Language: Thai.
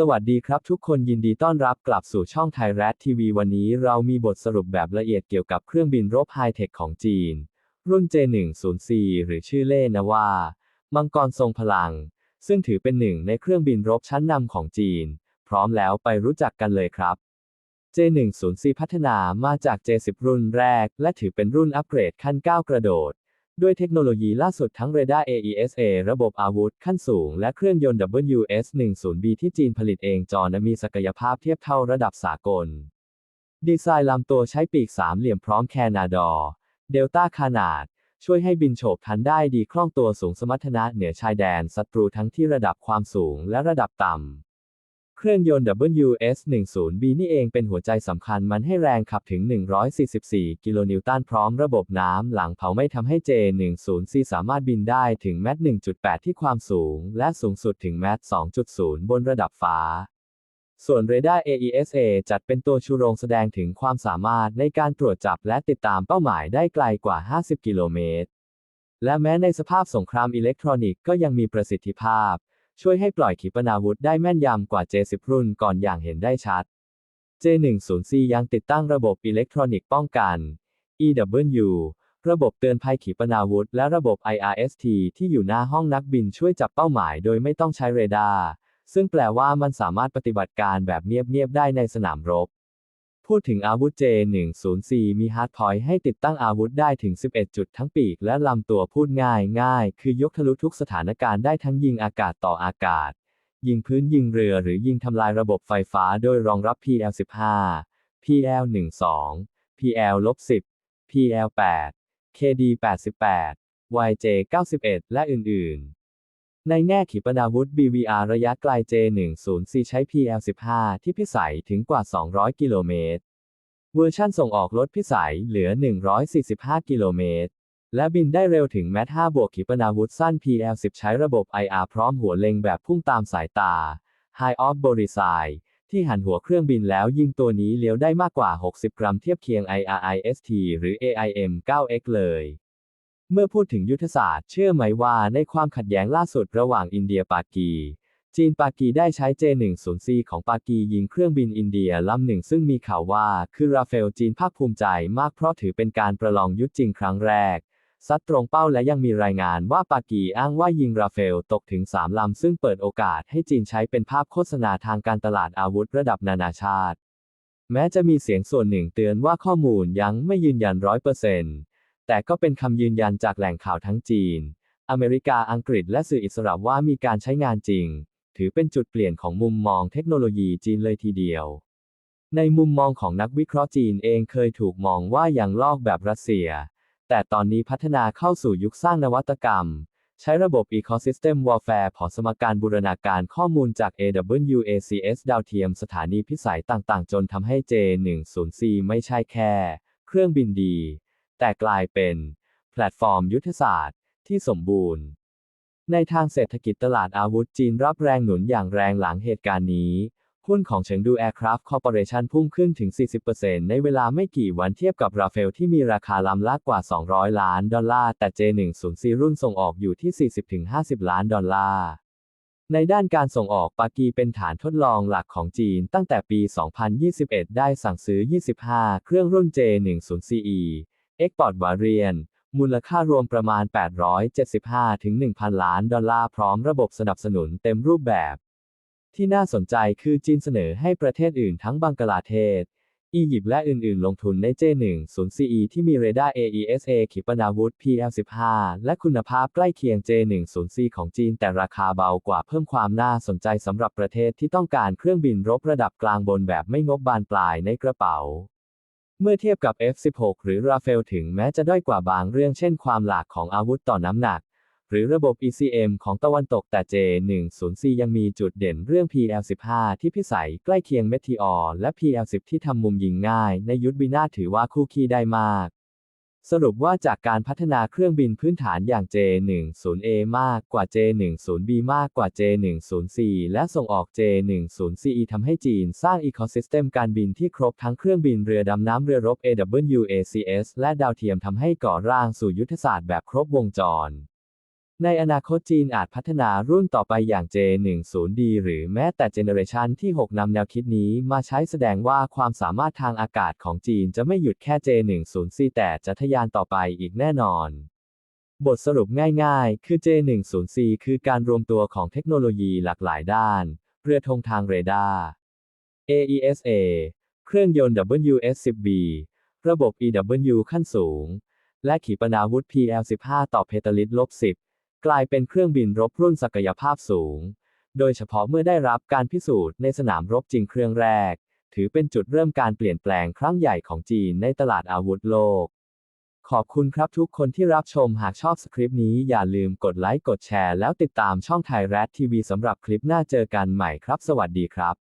สวัสดีครับทุกคนยินดีต้อนรับกลับสู่ช่องไทยรัฐทีวี วันนี้เรามีบทสรุปแบบละเอียดเกี่ยวกับเครื่องบินรบไฮเทคของจีน รุ่น J104 หรือชื่อเล่นนะว่า มังกรทรงพลัง ซึ่งถือเป็นหนึ่งในเครื่องบินรบชั้นนำของจีน พร้อมแล้วไปรู้จักกันเลยครับ J104 พัฒนามาจาก J10 รุ่นแรก และถือเป็นรุ่นอัปเกรดขั้นก้าวกระโดด ด้วยเทคโนโลยีล่าสุดทั้งเรดาร์ AESA ระบบอาวุธขั้นสูง และเครื่องยนต์ WS-10B ที่จีนผลิตเองจอนะมีศักยภาพเทียบเท่าระดับสากล ดีไซน์ลำตัวใช้ปีกสามเหลี่ยมพร้อมแคนาดอร์เดลต้าขนาด ช่วยให้บินโฉบทันได้ดีคล่องตัวสูงสมรรถนะเหนือชายแดนศัตรูทั้งที่ระดับความสูงและระดับต่ำ เครื่องยนต์ WS-10B นี่เองเป็นหัวใจสำคัญมันให้แรงขับถึง 144 กิโลนิวตันพร้อมระบบน้ำหลังเผาไม่ทำให้ J10C สามารถบินได้ถึงแมท1.8 ที่ความสูง และสูงสุดถึงแมท2.0 บนระดับฟ้า ส่วนเรดาร์ AESA จัดเป็นตัวชูโรงแสดงถึงความสามารถในการตรวจจับและติดตามเป้าหมายได้ไกลกว่า 50 กิโลเมตร และแม้ในสภาพสงครามอิเล็กทรอนิกส์ก็ยังมีประสิทธิภาพ ช่วยให้ปล่อยขีปนาวุธได้แม่นยำกว่า J10 รุ่นก่อนอย่างเห็นได้ชัด J10C ยังติดตั้งระบบอิเล็กทรอนิกส์ป้องกัน EW ระบบเตือนภัยขีปนาวุธ และระบบ IRST ที่อยู่หน้าห้องนักบินช่วยจับเป้าหมายโดยไม่ต้องใช้เรดาร์ ซึ่งแปลว่ามันสามารถปฏิบัติการแบบเงียบๆได้ในสนามรบ พูดถึงอาวุธ J10C มีฮาร์ดพอยต์ให้ติดตั้งอาวุธได้ถึง 11 จุดทั้งปีกและลำตัวพูดง่ายง่าย คือยกทะลุทุกสถานการณ์ได้ทั้งยิงอากาศต่ออากาศ ยิงพื้นยิงเรือหรือยิงทำลายระบบไฟฟ้าโดยรองรับ PL15 PL12 PL-10 PL8 KD88 YJ91 และอื่นๆ ในแง่ขีปนาวุธ BVR ระยะไกล J10C ใช้ PL15 ที่พิสัยถึงกว่า 200 กิโลเมตร เวอร์ชั่นส่งออกลดพิสัยเหลือ 145 กิโลเมตร และบินได้เร็วถึงแมท5บวกขีปนาวุธสั้น PL10 ใช้ระบบ IR พร้อมหัวเล็งแบบพุ่งตามสายตา High of b o r i s i ที่หันหัวเครื่องบินแล้วยิงตัวนี้เลี้ยวได้มากกว่า 60 กรัมเทียบเคียง IRIST หรือ AIM 9X เลย เมื่อพูดถึงยุทธศาสตร์ เชื่อไหมว่าในความขัดแย้งล่าสุดระหว่างอินเดียปากี จีนปากีได้ใช้ J10C ของปากียิงเครื่องบินอินเดียลำหนึ่งซึ่งมีข่าวว่าคือราเฟลจีนภาคภูมิใจมากเพราะถือเป็นการประลองยุทธจริงครั้งแรก ซัดตรงเป้าและยังมีรายงานว่าปากีอ้างว่ายิงราเฟลตกถึง3ลำซึ่งเปิดโอกาสให้จีนใช้เป็นภาพโฆษณาทางการตลาดอาวุธระดับนานาชาติ แม้จะมีเสียงส่วนหนึ่งเตือนว่าข้อมูลยังไม่ยืนยันร้อยเปอร์เซ็นต์ แต่ก็เป็นคำยืนยันจากแหล่งข่าวทั้งจีน อเมริกา อังกฤษ และสื่ออิสระว่ามีการใช้งานจริง ถือเป็นจุดเปลี่ยนของมุมมองเทคโนโลยีจีนเลยทีเดียว ในมุมมองของนักวิเคราะห์จีนเองเคยถูกมองว่าอยังลอกแบบรัสเซีย แต่ตอนนี้พัฒนาเข้าสู่ยุคสร้างนวัตกรรม ใช้ระบบ Ecosystem Warfare ผอสมการบูรณาการข้อมูลจาก AWACS ดาวเทียมสถานีพิสัยต่างๆ จนทำให้ J10C ไม่ใช่แค่ เครื่องบินดี แต่กลายเป็น แพลตฟอร์มยุทธศาสตร์ที่สมบูรณ์ ในทางเศรษฐกิจตลาดอาวุธจีนรับแรงหนุนอย่างแรงหลังเหตุการณ์นี้ หุ้นของเฉิงดูแอร์คราฟต์คอร์ปอเรชันพุ่งขึ้นถึง 40%ในเวลาไม่กี่วันเทียบกับราเฟลที่มีราคาลำละกว่า 200 ล้านดอลลาร์แต่ J10C รุ่นส่งออกอยู่ที่ 40-50 ล้านดอลลาร์ในด้านการส่งออกปากีเป็นฐานทดลองหลักของจีนตั้งแต่ปี 2021 ได้สั่งซื้อ 25 เครื่องรุ่น J10CE Export Variant มูลค่ารวมประมาณ 875ถึง1,000 ล้านดอลลาร์พร้อมระบบสนับสนุนเต็มรูปแบบ ที่น่าสนใจคือจีนเสนอให้ประเทศอื่นทั้งบังกลาเทศ อียิปต์และอื่นๆ ลงทุนใน J10CE ที่มีเรดาร์ AESA ขีปนาวุธ PL15 และคุณภาพใกล้เคียง J10C ของจีนแต่ราคาเบากว่าเพิ่มความน่าสนใจสำหรับประเทศที่ต้องการเครื่องบินรบระดับกลางบนแบบไม่งบบานปลายในกระเป๋า เมื่อเทียบกับ F16 หรือราเฟลถึงแม้จะด้อยกว่าบางเรื่องเช่นความหลากของอาวุธต่อน้ำหนัก หรือระบบ ECM ของตะวันตกแต่ J10C ยังมีจุดเด่นเรื่อง PL15 ที่พิสัยใกล้เคียงเมทีออและ PL10 ที่ทำมุมยิงง่าย ในยุทธบินาถือว่าคู่ขี้ได้มาก สรุปว่าจากการพัฒนาเครื่องบินพื้นฐานอย่าง J10A มากกว่า J10B มากกว่า J10C และส่งออก J10CE ทำให้จีนสร้างอีโคซิสเต็มการบินที่ครบทั้งเครื่องบินเรือดำน้ำเรือรบ AWACS และดาวเทียมทำให้ก่อร่างสู่ยุทธศาสตร์แบบครบวงจร ในอนาคตจีนอาจพัฒนารุ่นต่อไปอย่าง J10D หรือแม้แต่เจเนอเรชันที่ 6 นำแนวคิดนี้มาใช้แสดงว่าความสามารถทางอากาศของจีนจะไม่หยุดแค่ J10C แต่จะทะยานต่อไปอีกแน่นอน บทสรุปง่ายๆ คือ J10C คือการรวมตัวของเทคโนโลยีหลากหลายด้าน เรือธงทางเรดาร์ AESA เครื่องยนต์ WS-10B ระบบ EW ขั้นสูง และขีปนาวุธ PL-15 ต่อเพตาลิตรลบ10 กลายเป็นเครื่องบินรบรุ่นศักยภาพสูง โดยเฉพาะเมื่อได้รับการพิสูจน์ในสนามรบจริงเครื่องแรก ถือเป็นจุดเริ่มการเปลี่ยนแปลงครั้งใหญ่ของจีนในตลาดอาวุธโลก ขอบคุณครับทุกคนที่รับชมหากชอบสคริปต์นี้อย่าลืมกดไลค์กดแชร์แล้วติดตามช่องไทยแรดทีวีสำหรับคลิปหน้าเจอกันใหม่ครับ สวัสดีครับ